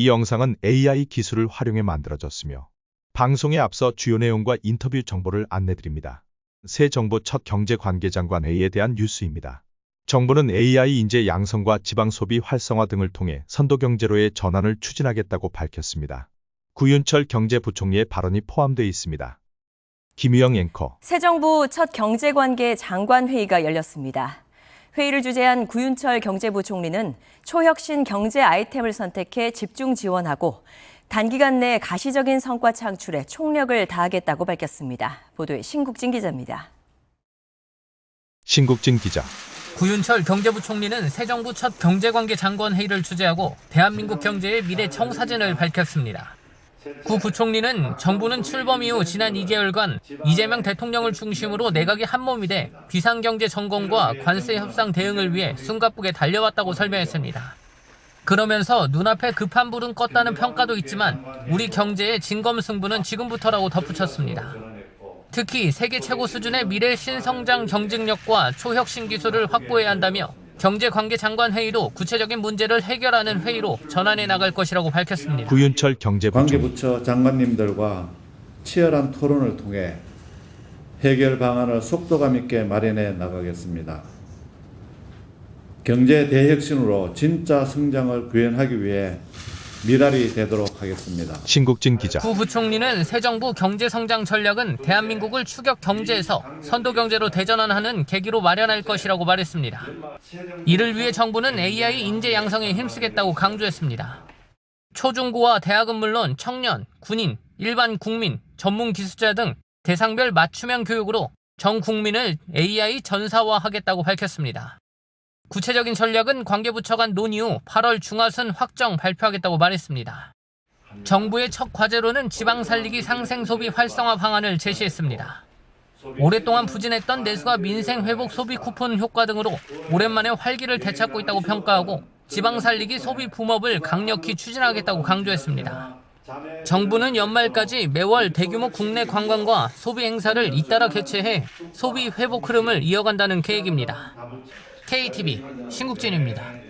이 영상은 AI 기술을 활용해 만들어졌으며 방송에 앞서 주요 내용과 인터뷰 정보를 안내드립니다. 새 정부 첫 경제관계장관 회의에 대한 뉴스입니다. 정부는 AI 인재 양성과 지방 소비 활성화 등을 통해 선도 경제로의 전환을 추진하겠다고 밝혔습니다. 구윤철 경제부총리의 발언이 포함되어 있습니다. 김유영 앵커 새 정부 첫 경제관계 장관 회의가 열렸습니다. 회의를 주재한 구윤철 경제부총리는 초혁신 경제 아이템을 선택해 집중 지원하고 단기간 내 가시적인 성과 창출에 총력을 다하겠다고 밝혔습니다. 보도에 신국진 기자입니다. 신국진 기자 구윤철 경제부총리는 새 정부 첫 경제관계 장관 회의를 주재하고 대한민국 경제의 미래 청사진을 밝혔습니다. 구 부총리는 정부는 출범 이후 지난 2개월간 이재명 대통령을 중심으로 내각이 한몸이 돼 비상경제 전공과 관세 협상 대응을 위해 숨가쁘게 달려왔다고 설명했습니다. 그러면서 눈앞에 급한 불은 껐다는 평가도 있지만 우리 경제의 진검승부는 지금부터라고 덧붙였습니다. 특히 세계 최고 수준의 미래 신성장 경쟁력과 초혁신 기술을 확보해야 한다며 경제관계장관 회의도 구체적인 문제를 해결하는 회의로 전환해 나갈 것이라고 밝혔습니다. 구윤철 경제부총리 관계부처 장관님들과 치열한 토론을 통해 해결 방안을 속도감 있게 마련해 나가겠습니다. 경제 대혁신으로 진짜 성장을 구현하기 위해 미랄이 되도록 하겠습니다. 신국진 기자 구 부총리는 새 정부 경제 성장 전략은 대한민국을 추격 경제에서 선도 경제로 대전환하는 계기로 마련할 것이라고 말했습니다. 이를 위해 정부는 AI 인재 양성에 힘쓰겠다고 강조했습니다. 초중고와 대학은 물론 청년, 군인, 일반 국민, 전문 기술자 등 대상별 맞춤형 교육으로 전 국민을 AI 전사화하겠다고 밝혔습니다. 구체적인 전략은 관계부처 간 논의 후 8월 중하순 확정 발표하겠다고 말했습니다. 정부의 첫 과제로는 지방 살리기 상생 소비 활성화 방안을 제시했습니다. 오랫동안 부진했던 내수가 민생 회복 소비 쿠폰 효과 등으로 오랜만에 활기를 되찾고 있다고 평가하고 지방 살리기 소비 붐업을 강력히 추진하겠다고 강조했습니다. 정부는 연말까지 매월 대규모 국내 관광과 소비 행사를 잇따라 개최해 소비 회복 흐름을 이어간다는 계획입니다. KTV 신국진입니다.